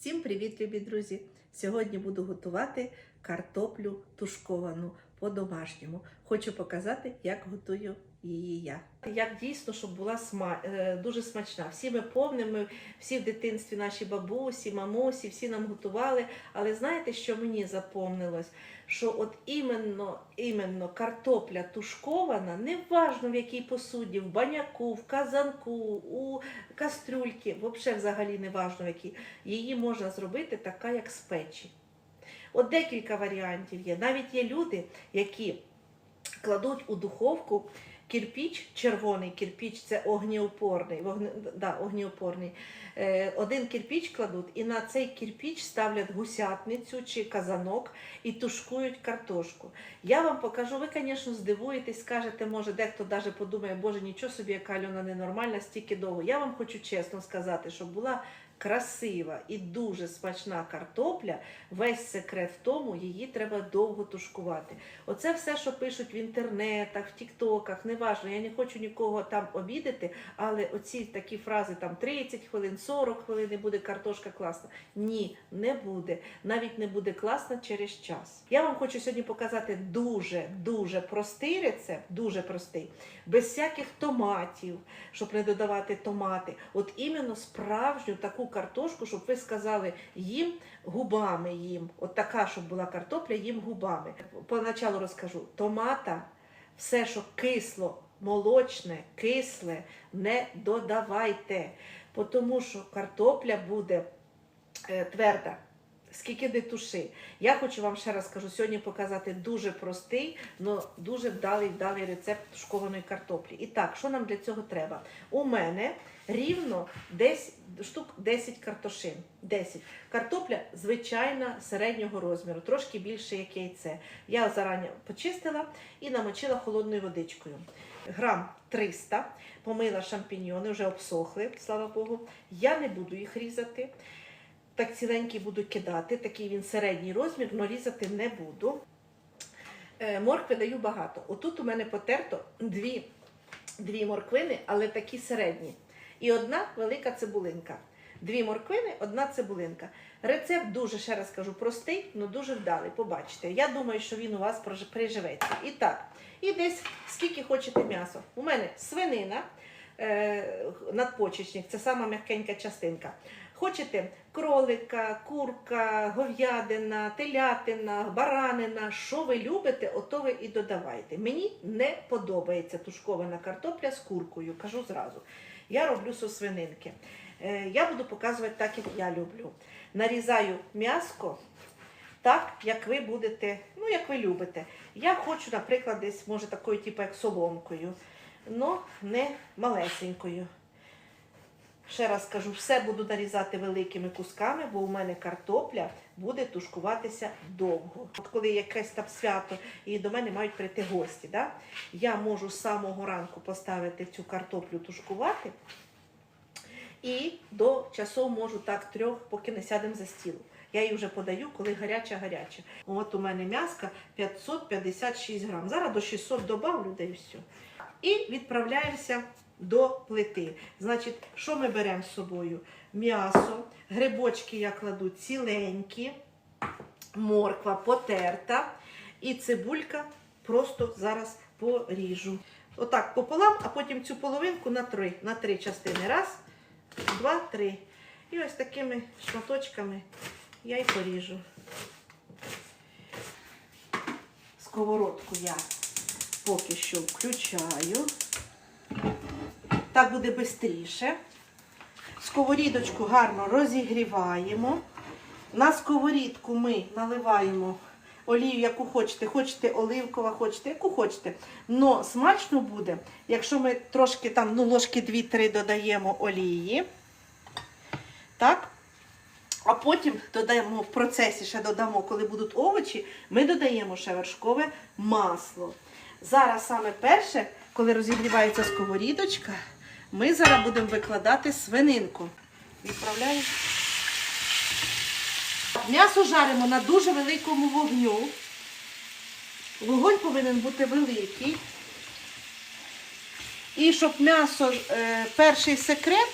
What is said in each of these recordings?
Всім привіт, любі друзі! Сьогодні буду готувати картоплю тушковану по-домашньому. Хочу показати, як готую її я. Як дійсно, щоб була сма... е, дуже смачна. Всі ми повними, всі в дитинстві наші бабусі, мамусі, всі нам готували. Але знаєте, що мені запомнилось? Що от іменно, іменно картопля тушкована, неважно в якій посуді, в баняку, в казанку, у кастрюльки, взагалі взагалі не важно в якій, її можна зробити така, як з печі. От декілька варіантів є. Навіть є люди, які кладуть у духовку кирпіч, червоний кирпіч, це огнеупорний, вогне, да, огнеупорний. Е, один кирпіч кладуть і на цей кирпіч ставлять гусятницю чи казанок і тушкують картошку. Я вам покажу, ви, звісно, здивуєтесь, скажете, може, дехто навіть подумає, боже, нічого собі, яка Альона ненормальна, стільки довго. Я вам хочу чесно сказати, щоб була красива і дуже смачна картопля, весь секрет в тому, її треба довго тушкувати. Оце все, що пишуть в інтернетах, в тіктоках, неважно, я не хочу нікого там обідати, але оці такі фрази там 30 хвилин, 40 хвилин і буде картошка класна. Ні, не буде. Навіть не буде класна через час. Я вам хочу сьогодні показати дуже дуже простий рецепт, дуже простий, без всяких томатів, щоб не додавати томати. От іменно справжню таку картошку, щоб ви сказали їм губами їм. От така, щоб була картопля, їм губами. Поначалу розкажу: томата, все, що кисло, молочне, кисле, не додавайте, тому що картопля буде е, тверда. Скільки не туши. Я хочу вам ще раз скажу, сьогодні показати дуже простий, але дуже вдалий вдалий рецепт тушкованої картоплі. І так, що нам для цього треба? У мене рівно десь штук 10 картошин. 10. Картопля звичайна середнього розміру, трошки більше, як яйце. Я зарані почистила і намочила холодною водичкою. Грам 300, помила шампіньйони, вже обсохли, слава Богу. Я не буду їх різати. Так ціленький буду кидати, такий він середній розмір, але різати не буду. Е, Моркви даю багато. Отут у мене потерто дві, дві морквини, але такі середні. І одна велика цибулинка. Дві морквини, одна цибулинка. Рецепт дуже, ще раз кажу, простий, але дуже вдалий. Побачите. Я думаю, що він у вас приживеться. І так, і десь скільки хочете м'ясо. У мене свинина, е, надпочечник, це сама м'якенька частинка. Хочете кролика, курка, говядина, телятина, баранина, що ви любите, ото ви і додавайте. Мені не подобається тушкована картопля з куркою, кажу зразу. Я роблю со свининки. Е, Я буду показувати так, як я люблю. Нарізаю м'яско так, як ви будете, ну як ви любите. Я хочу, наприклад, десь, може, такою, типу, як соломкою, але не малесенькою. Ще раз кажу, все буду нарізати великими кусками, бо у мене картопля буде тушкуватися довго. От коли якесь там свято і до мене мають прийти гості, да? я можу з самого ранку поставити цю картоплю тушкувати і до часу можу так трьох, поки не сядемо за стіл. Я її вже подаю, коли гаряча-гаряча. От у мене м'яска 556 грам. Зараз до 600 добавлю, да і все. І відправляємося до плити. Значить, що ми беремо з собою? М'ясо, грибочки я кладу ціленькі, морква потерта і цибулька просто зараз поріжу. Отак пополам, а потім цю половинку на три, на три частини. Раз, два, три. І ось такими шматочками я й поріжу. Сковородку я поки що включаю. Так буде швидше. Сковорідочку гарно розігріваємо. На сковорідку ми наливаємо олію, яку хочете. Хочете оливкова, хочете, яку хочете. Но смачно буде, якщо ми трошки там, ну, ложки 2-3 додаємо олії. Так? А потім додаємо в процесі, ще додамо, коли будуть овочі, ми додаємо ще вершкове масло. Зараз саме перше, коли розігрівається сковорідочка, ми зараз будемо викладати свининку. Відправляємо. М'ясо жаримо на дуже великому вогню. Вогонь повинен бути великий. І щоб м'ясо, е, перший секрет,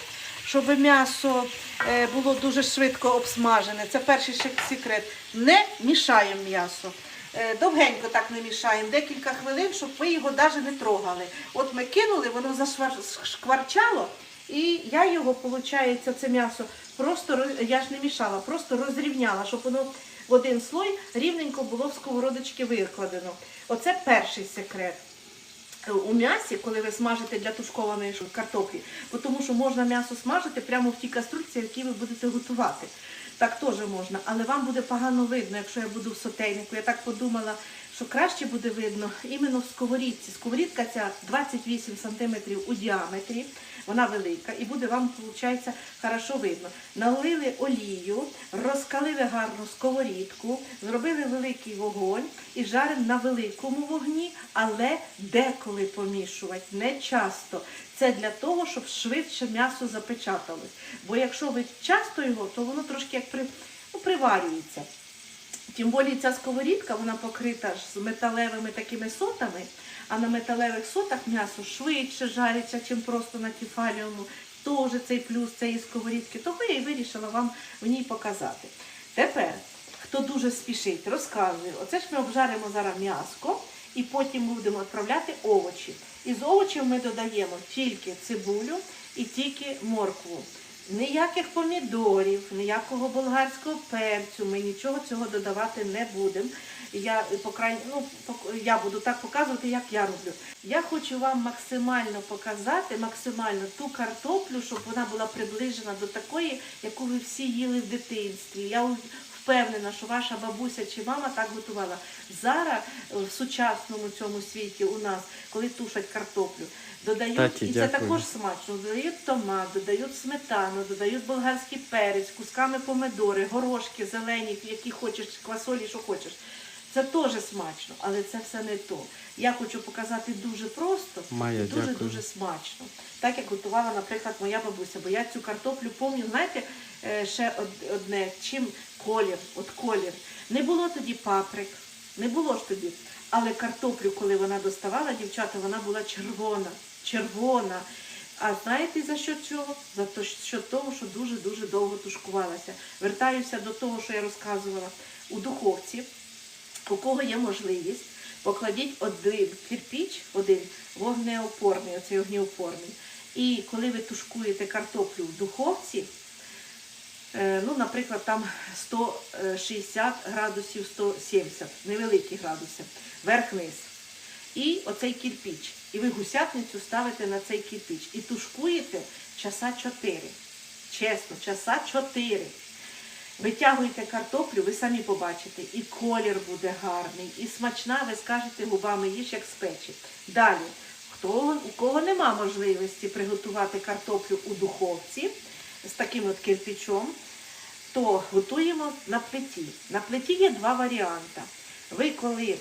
щоб м'ясо е, було дуже швидко обсмажене. Це перший секрет. Не мішаємо м'ясо. Е, Довгенько так не мішаємо, декілька хвилин, щоб ви його навіть не трогали. От ми кинули, воно зашкварчало, і я його, виходить, це м'ясо просто я ж не мішала, просто розрівняла, щоб воно в один слой рівненько було в сковородочки викладено. Оце перший секрет. У м'ясі, коли ви смажите для тушкованої картоплі, тому що можна м'ясо смажити прямо в тій каструльці, в якій ви будете готувати. Так теж можна, але вам буде погано видно, якщо я буду в сотейнику. Я так подумала, що краще буде видно іменно в сковорідці. Сковорідка ця 28 см у діаметрі, вона велика, і буде вам, виходить, хорошо видно. Налили олію, розкалили гарну сковорідку, зробили великий вогонь і жаримо на великому вогні, але деколи помішувати, не часто. Це для того, щоб швидше м'ясо запечаталось. Бо якщо ви часто його, то воно трошки як при, ну, приварюється. Тим більше ця сковорідка, вона покрита ж з металевими такими сотами, а на металевих сотах м'ясо швидше жариться, ніж просто на тефаліуму. Теж цей плюс цієї сковорідки. Того я і вирішила вам в ній показати. Тепер, хто дуже спішить, розказую. Оце ж ми обжаримо зараз м'яско і потім будемо відправляти овочі. Із овочів ми додаємо тільки цибулю і тільки моркву. Ніяких помідорів, ніякого болгарського перцю, ми нічого цього додавати не будемо. Я, по край... ну, я буду так показувати, як я роблю. Я хочу вам максимально показати, максимально ту картоплю, щоб вона була приближена до такої, яку ви всі їли в дитинстві. Я впевнена, що ваша бабуся чи мама так готувала. Зараз е, в сучасному цьому світі у нас, коли тушать картоплю, додають, Таті, і це дякую. також смачно. Додають томат, додають сметану, додають болгарський перець, кусками помидори, горошки, зелені, які хочеш, квасолі, що хочеш. Це теж смачно, але це все не то. Я хочу показати дуже просто Майя, і дуже дякую. дуже смачно. Так як готувала, наприклад, моя бабуся, бо я цю картоплю пам'ятаю, знаєте, ще одне, чим колір, от колір. Не було тоді паприк, не було ж тоді. Але картоплю, коли вона доставала, дівчата, вона була червона, червона. А знаєте за що цього? За те, що того, що дуже-дуже довго тушкувалася. Вертаюся до того, що я розказувала. У духовці, у кого є можливість, покладіть один кирпіч, один вогнеопорний, оцей огнеопорний. І коли ви тушкуєте картоплю в духовці, е, ну, наприклад, там 160 градусів, 170, невеликі градуси, верх-низ. І оцей кирпіч. І ви гусятницю ставите на цей кирпіч. І тушкуєте часа 4. Чесно, часа 4. Витягуєте картоплю, ви самі побачите, і колір буде гарний, і смачна, ви скажете губами їж як з печі. Далі, хто, у кого нема можливості приготувати картоплю у духовці з таким от кирпичом, то готуємо на плиті. На плиті є два варіанти. Ви коли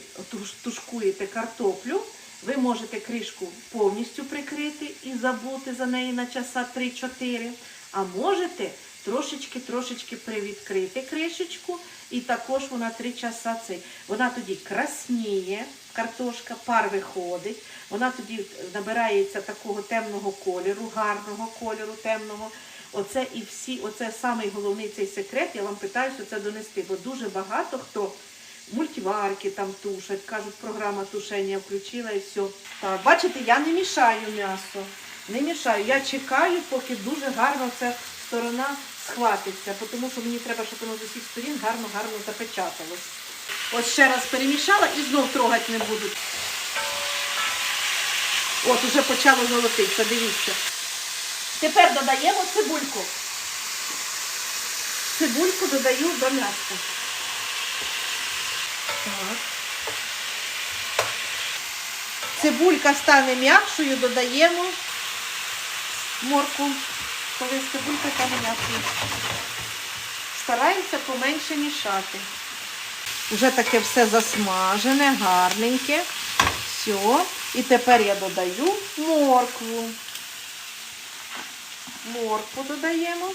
тушкуєте картоплю, ви можете кришку повністю прикрити і забути за неї на часа 3-4, а можете трошечки-трошечки привідкрити кришечку, і також вона 3 часа цей. Вона тоді красніє, картошка, пар виходить, вона тоді набирається такого темного кольору, гарного кольору, темного. Оце і всі, оце самий головний цей секрет, я вам питаюся це донести, бо дуже багато хто мультиварки там тушать, кажуть, програма тушення включила і все. Так, бачите, я не мішаю м'ясо. Не мішаю. Я чекаю, поки дуже гарно ця сторона схватиться, тому що мені треба, щоб воно з усіх сторін гарно-гарно запечаталось. Ось ще раз перемішала і знов трогати не буду. От, уже почало золотитися, дивіться. Тепер додаємо цибульку. Цибульку додаю до м'яса. Так. Цибулька стане м'якшою, додаємо морку, коли цибулька стане м'якшою. Стараємося поменше мішати. Вже таке все засмажене, гарненьке. Все. І тепер я додаю моркву. Моркву додаємо.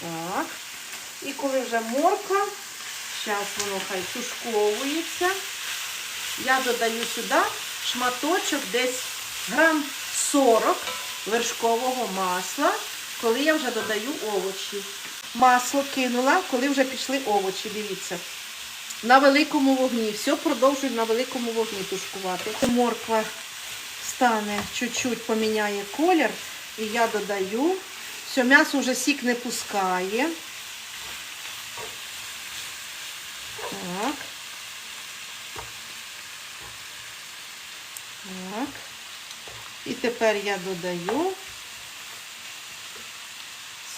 Так. І коли вже морква, зараз воно хай тушковується, я додаю сюди шматочок десь грам 40 вершкового масла, коли я вже додаю овочі. Масло кинула, коли вже пішли овочі, дивіться. На великому вогні. Все продовжую на великому вогні тушкувати. Морква стане чуть-чуть поміняє колір. І я додаю. Все, м'ясо вже сік не пускає. Так. Так. І тепер я додаю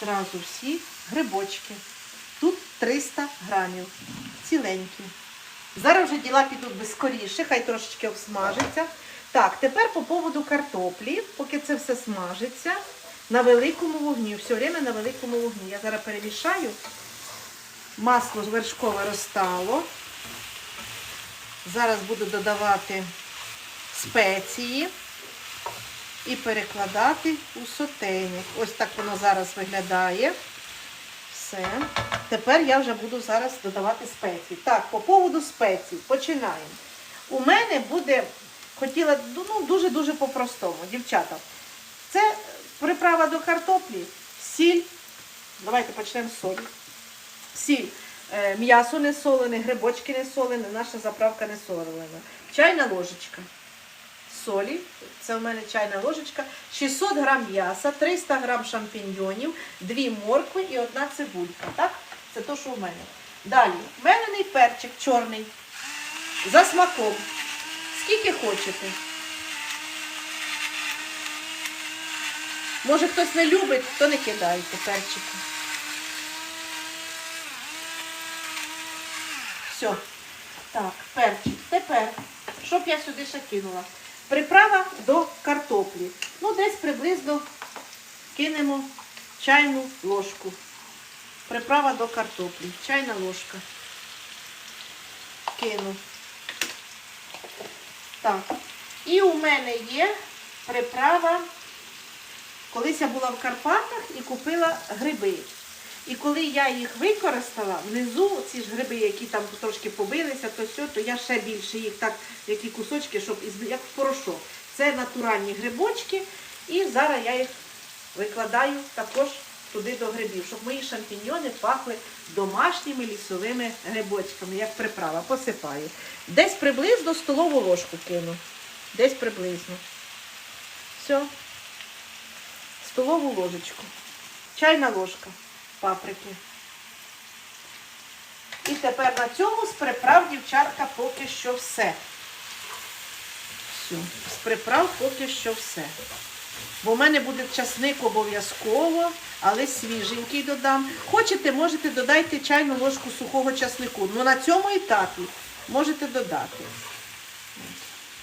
зразу всі грибочки. Тут 300 грамів. Ціленькі. Зараз вже діла підуть би скоріше, хай трошечки обсмажиться. Так, тепер по поводу картоплі, поки це все смажиться, на великому вогні. Все время на великому вогні. Я зараз перемішаю. Масло вершкове розтало. Зараз буду додавати спеції і перекладати у сотейник. Ось так воно зараз виглядає. Все. Тепер я вже буду зараз додавати спеції. Так, по поводу спецій починаємо. У мене буде, хотіла ну, дуже-дуже по-простому, дівчата. Це приправа до картоплі, сіль. Давайте почнемо з солі. Сіль. Е, М'ясо не солене, грибочки не солені, наша заправка не солена. Чайна ложечка солі, це в мене чайна ложечка, 600 грам м'яса, 300 грам шампіньйонів, 2 моркви і одна цибулька. Так? Це то, що в мене. Далі, мелений перчик чорний, за смаком. Скільки хочете. Може хтось не любить, то не кидайте перчики. Все. Так, перчик. Тепер, що б я сюди ще кинула? Приправа до картоплі. Ну, десь приблизно кинемо чайну ложку. Приправа до картоплі. Чайна ложка. Кину. Так. І у мене є приправа. Колись я була в Карпатах і купила гриби. І коли я їх використала, внизу ці ж гриби, які там трошки побилися, то все, то я ще більше їх так, які кусочки, щоб як в порошок. Це натуральні грибочки. І зараз я їх викладаю також туди до грибів, щоб мої шампіньйони пахли домашніми лісовими грибочками, як приправа. Посипаю. Десь приблизно столову ложку кину. Десь приблизно. Все. Столову ложечку. Чайна ложка паприки. І тепер на цьому з приправ, дівчатка, поки що все. Все. З приправ поки що все. Бо в мене буде часник обов'язково, але свіженький додам. Хочете, можете додайте чайну ложку сухого часнику. Ну на цьому етапі можете додати.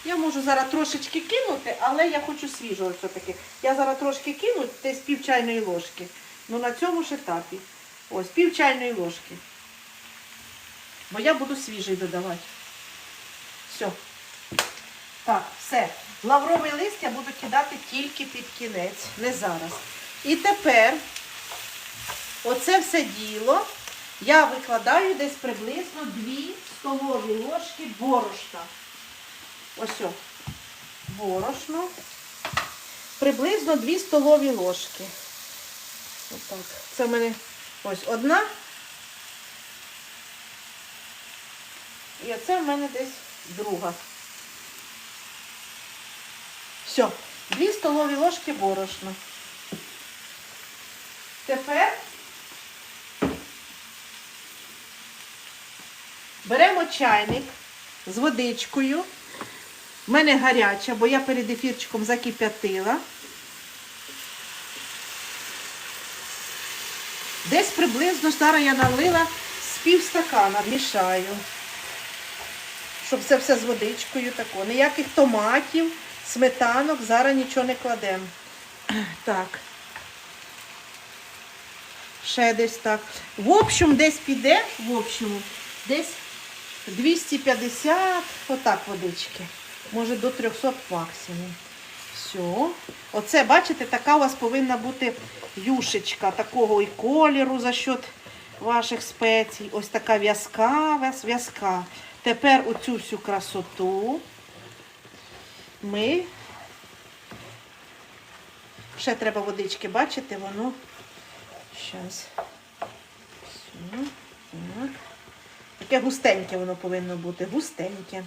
Я можу зараз трошечки кинути, але я хочу свіжого все-таки. Я зараз трошки кину, десь пів чайної ложки. Ну на цьому ж етапі. Ось, пів чайної ложки. Бо я буду свіжий додавати. Все. Так, все. Лавровий лист я буду кидати тільки під кінець, не зараз. І тепер оце все діло я викладаю десь приблизно 2 столові ложки борошна. Ось о, борошно. Приблизно 2 столові ложки. Отак. Це в мене ось одна. І оце в мене десь друга. Все. Дві столові ложки борошна. Тепер беремо чайник з водичкою. У мене гаряча, бо я перед ефірчиком закип'ятила. Десь приблизно зараз я налила з пів стакана, мішаю. Щоб це все з водичкою тако. Ніяких томатів, сметанок, зараз нічого не кладемо. Так. Ще десь так. В общем, десь піде, в общем, десь 250, отак водички. Може до 300 максимум. Все. Оце, бачите, така у вас повинна бути юшечка такого і кольору за счет ваших спецій. Ось така в'язка, в'язка. Тепер оцю всю красоту ми Ще треба водички бачите, воно. Так. Таке густеньке воно повинно бути. Густеньке.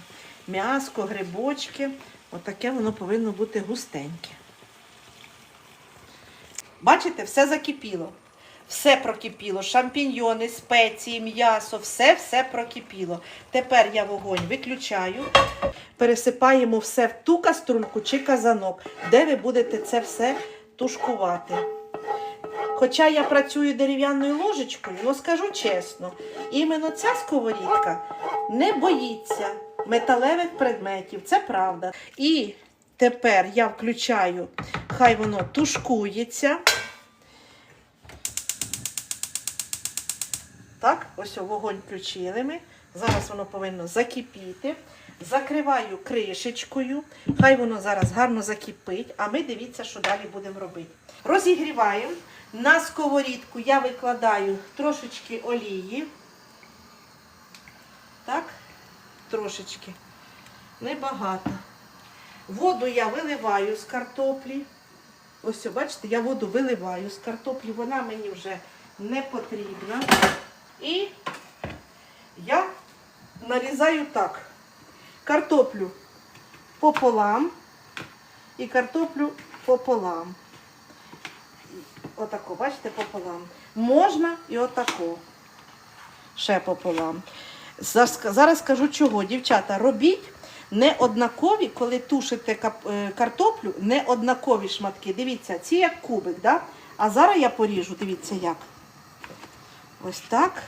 М'яско, грибочки. Отаке воно повинно бути густеньке. Бачите, все закипіло. Все прокипіло. Шампіньйони, спеції, м'ясо, все все прокипіло. Тепер я вогонь виключаю. Пересипаємо все в ту каструльку чи казанок, де ви будете це все тушкувати. Хоча я працюю дерев'яною ложечкою, ну скажу чесно, іменно ця сковорідка не боїться металевих предметів, це правда. І тепер я включаю, хай воно тушкується. Так, ось вогонь включили ми. Зараз воно повинно закипіти. Закриваю кришечкою. Хай воно зараз гарно закипить, а ми дивіться, що далі будемо робити. Розігріваємо. На сковорідку я викладаю трошечки олії. Так, трошечки. Небагато. Воду я виливаю з картоплі. Ось, бачите, я воду виливаю з картоплі, вона мені вже не потрібна. І я нарізаю так. Картоплю пополам і картоплю пополам. Отако, бачите, пополам. Можна і отако. Ще пополам. Зараз скажу чого. Дівчата, робіть не однакові, коли тушите е, картоплю, не однакові шматки. Дивіться, ці як кубик, да? а зараз я поріжу, дивіться як. Ось так.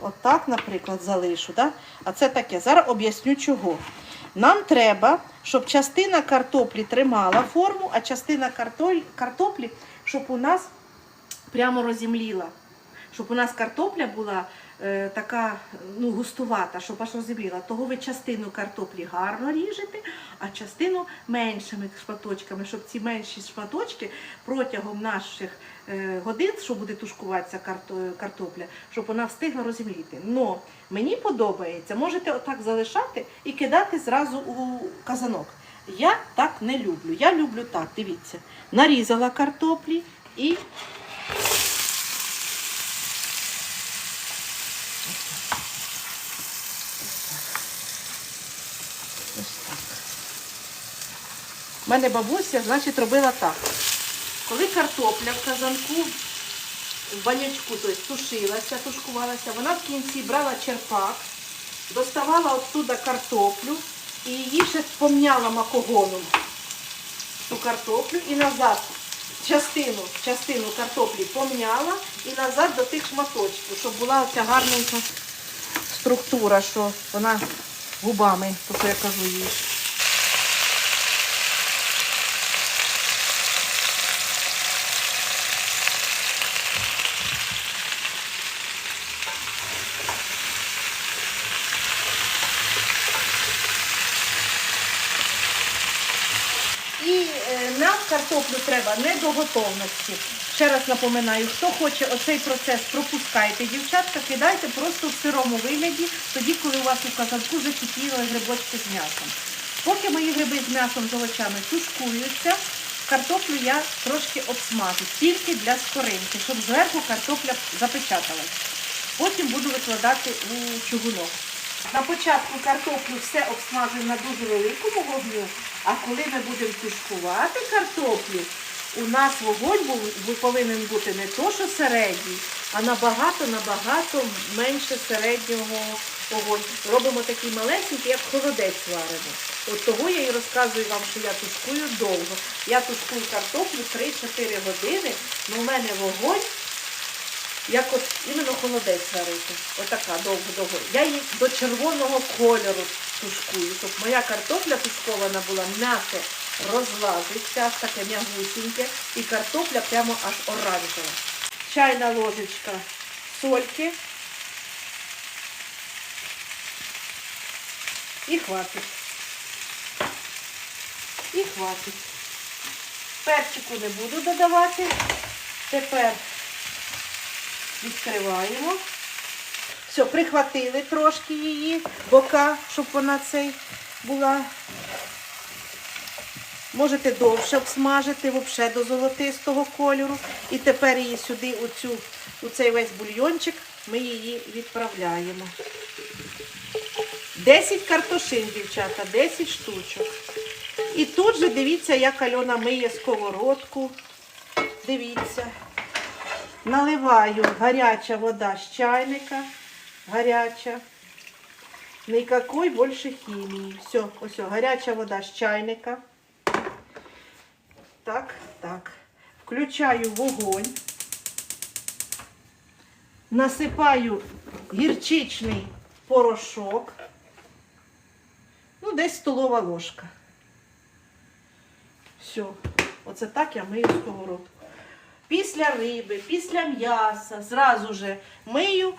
Отак, наприклад, залишу. Да? А це таке. Зараз об'ясню чого. Нам треба, щоб частина картоплі тримала форму, а частина картоплі, щоб у нас прямо розімліла. Щоб у нас картопля була така ну, густувата, щоб аж розімліла. Того ви частину картоплі гарно ріжете, а частину меншими шматочками, щоб ці менші шматочки протягом наших е, годин, що буде тушкуватися картопля, щоб вона встигла розімліти. Но мені подобається, можете отак залишати і кидати зразу у казанок. Я так не люблю. Я люблю так, дивіться. Нарізала картоплі і. У мене бабуся, значить, робила так. Коли картопля в казанку, в банячку, тобто тушилася, тушкувалася, вона в кінці брала черпак, доставала оттуда картоплю і її ще помняла макогоном ту картоплю і назад частину, частину картоплі помняла і назад до тих шматочків, щоб була оця гарненька структура, що вона губами, то що я кажу їй. І е, нам картоплю треба не до готовності. Ще раз напоминаю, хто хоче оцей процес, пропускайте. Дівчатка, кидайте просто в сирому вигляді, тоді, коли у вас у казанку вже кипіли грибочки з м'ясом. Поки мої гриби з м'ясом з овочами тушкуються, картоплю я трошки обсмажу, тільки для скоринки, щоб зверху картопля запечаталась. Потім буду викладати у чугунок. На початку картоплю все обсмажуємо на дуже великому вогню, а коли ми будемо тушкувати картоплю, у нас вогонь був, повинен бути не то, що середній, а набагато-набагато менше середнього вогонь. Робимо такий малесенький, як холодець варимо. От того я і розказую вам, що я тушкую довго. Я тушкую картоплю 3-4 години, але в мене вогонь як от іменно холодець варити. Отака довго-довго. Я її до червоного кольору тушкую, щоб моя картопля тушкована була м'ясо розлазиться, таке м'ягусіньке, і картопля прямо аж оранжева. Чайна ложечка сольки. І хватить. І хватить. Перчику не буду додавати. Тепер відкриваємо. Все, прихватили трошки її, бока, щоб вона цей була Можете довше обсмажити, взагалі до золотистого кольору. І тепер її сюди, у, цю, у весь бульйончик, ми її відправляємо. 10 картошин, дівчата, 10 штучок. І тут же дивіться, як Альона миє сковородку. Дивіться. Наливаю гаряча вода з чайника. Гаряча. Никакой більше хімії. Все, ось, гаряча вода з чайника. Так, так. Включаю вогонь. Насипаю гірчичний порошок. Ну, десь столова ложка. Все. Оце так я мию сковородку. Після риби, після м'яса, зразу же мию,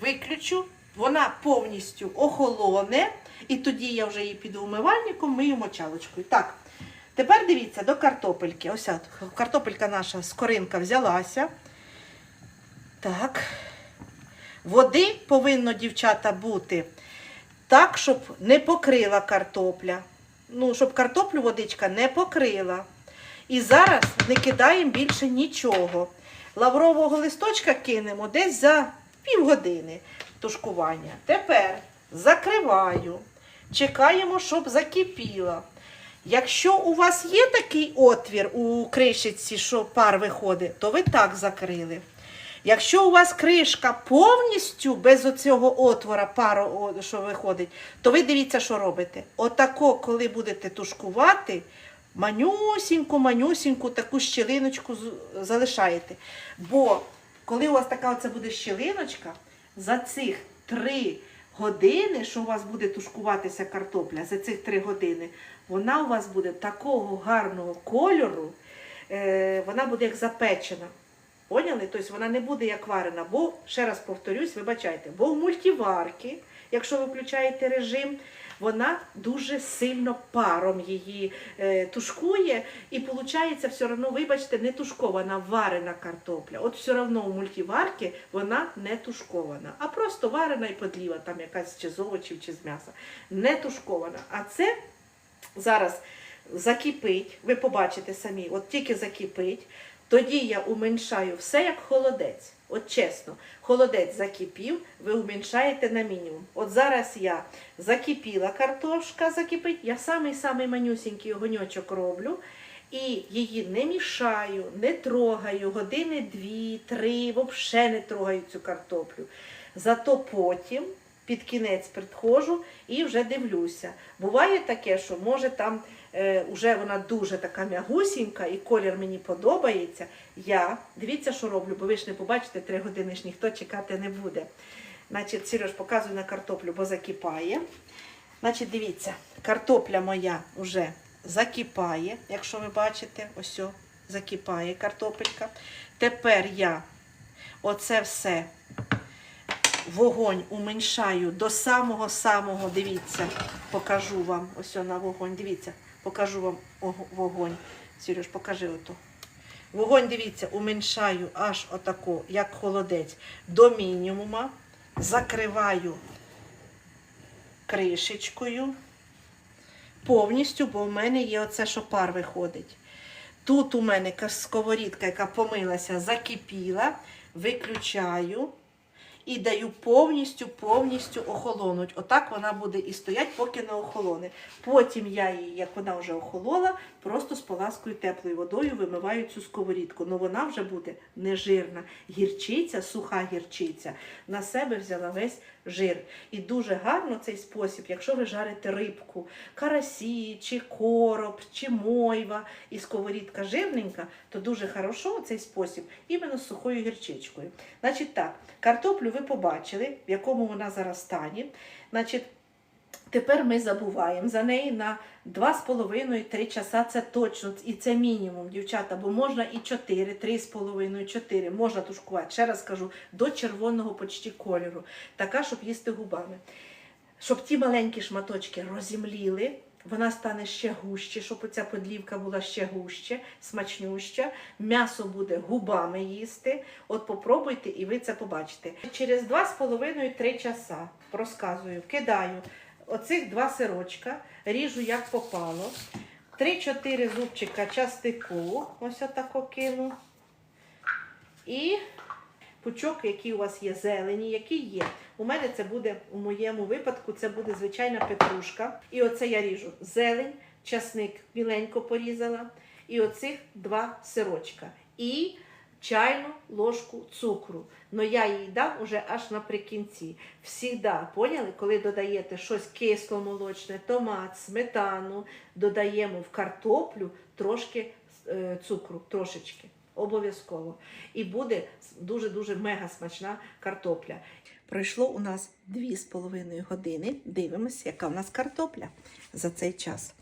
виключу, вона повністю охолоне, і тоді я вже її піду умивальником, мию мочалочкою. Так, тепер дивіться до картопельки. Ось от, картопелька наша скоринка взялася. Так. Води повинно, дівчата, бути так, щоб не покрила картопля. Ну, щоб картоплю водичка не покрила. І зараз не кидаємо більше нічого. Лаврового листочка кинемо десь за півгодини тушкування. Тепер закриваю. Чекаємо, щоб закипіло. Якщо у вас є такий отвір у кришиці, що пар виходить, то ви так закрили. Якщо у вас кришка повністю без оцього отвора пару, що виходить, то ви дивіться, що робите. Отако, коли будете тушкувати, манюсіньку, манюсіньку таку щілиночку залишаєте. Бо коли у вас така оце буде щілиночка, за цих три години, що у вас буде тушкуватися картопля, за цих три години, вона у вас буде такого гарного кольору, е, вона буде як запечена. Поняли? Тобто вона не буде як варена, бо, ще раз повторюсь, вибачайте, бо в мультиварки, якщо ви включаєте режим, вона дуже сильно паром її е, тушкує, і виходить все одно, вибачте, не тушкована, варена картопля. От все одно в мультиварці вона не тушкована, а просто варена і подліва, там якась чи з овочів, чи з м'яса. Не тушкована. А це зараз закипить, ви побачите самі, от тільки закипить, тоді я уменьшаю все як холодець. От чесно, холодець закипів, ви уменьшаєте на мінімум. От зараз я закипіла картошка, закипить, я самий-самий манюсінький огоньочок роблю. І її не мішаю, не трогаю, години дві-три, взагалі не трогаю цю картоплю. Зато потім під кінець підходжу і вже дивлюся. Буває таке, що може там вже вона дуже така м'ягусінька і колір мені подобається. Я дивіться, що роблю, бо ви ж не побачите, три години ж ніхто чекати не буде. Значить, Сереж, показую на картоплю, бо закипає. Значить, дивіться, картопля моя вже закипає, якщо ви бачите, ось о, закипає картопелька. Тепер я оце все вогонь уменьшаю до самого-самого, дивіться, покажу вам, ось о, на вогонь, дивіться, покажу вам вогонь. Сереж, покажи ото. Вогонь, дивіться, уменьшаю аж отако, як холодець, до мінімума. Закриваю кришечкою повністю, бо в мене є оце, що пар виходить. Тут у мене ка- сковорідка, яка помилася, закипіла, виключаю і даю повністю, повністю охолонуть. Отак вона буде і стоять, поки не охолоне. Потім я її, як вона вже охолола, просто споласкую теплою водою, вимиваю цю сковорідку. Ну вона вже буде нежирна. Гірчиця, суха гірчиця, на себе взяла весь жир. І дуже гарно цей спосіб, якщо ви жарите рибку, карасі, чи короб, чи мойва, і сковорідка жирненька, то дуже хорошо цей спосіб іменно з сухою гірчичкою. Значить так, картоплю ви побачили, в якому вона зараз стані. Значить, Тепер ми забуваємо за неї на 2,5-3 часа. Це точно, і це мінімум, дівчата, бо можна і 4, 3,5, 4, можна тушкувати. Ще раз кажу, до червоного почти кольору. Така, щоб їсти губами. Щоб ті маленькі шматочки розімліли, вона стане ще гуще, щоб оця подлівка була ще гуще, смачнюща. М'ясо буде губами їсти. От попробуйте і ви це побачите. Через 2,5-3 часа розказую, кидаю оцих два сирочка, ріжу як попало. 3-4 зубчика частику, ось отако кину. І пучок, який у вас є зелені, який є. У мене це буде, у моєму випадку, це буде звичайна петрушка. І оце я ріжу зелень, часник міленько порізала. І оцих два сирочка. І чайну ложку цукру. Но я її дам уже аж наприкінці. Всігда, поняли, коли додаєте щось кисломолочне, томат, сметану, додаємо в картоплю трошки е, цукру, трошечки. Обов'язково. І буде дуже-дуже мега смачна картопля. Пройшло у нас 2,5 години. Дивимося, яка у нас картопля за цей час.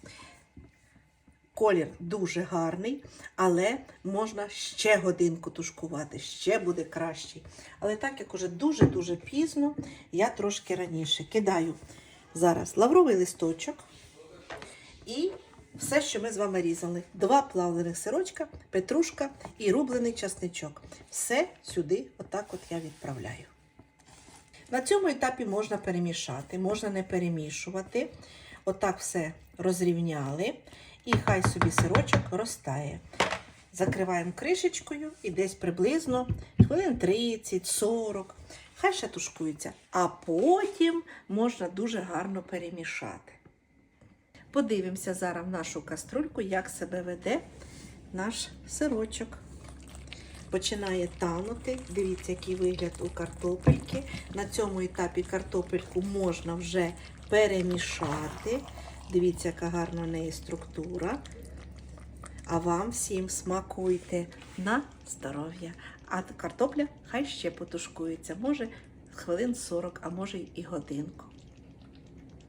Колір дуже гарний, але можна ще годинку тушкувати, ще буде кращий. Але так як уже дуже-дуже пізно, я трошки раніше кидаю зараз лавровий листочок і все, що ми з вами різали. Два плавлених сирочка, петрушка і рублений часничок. Все сюди, отак от я відправляю. На цьому етапі можна перемішати, можна не перемішувати. Отак все розрівняли. І хай собі сирочок розтає. Закриваємо кришечкою і десь приблизно хвилин 30-40. Хай ще тушкується. А потім можна дуже гарно перемішати. Подивимося зараз в нашу каструльку, як себе веде наш сирочок. Починає танути. Дивіться, який вигляд у картопельки. На цьому етапі картопельку можна вже перемішати. Дивіться, яка гарна в неї структура. А вам всім смакуйте на здоров'я. А картопля хай ще потушкується. Може хвилин 40, а може і годинку.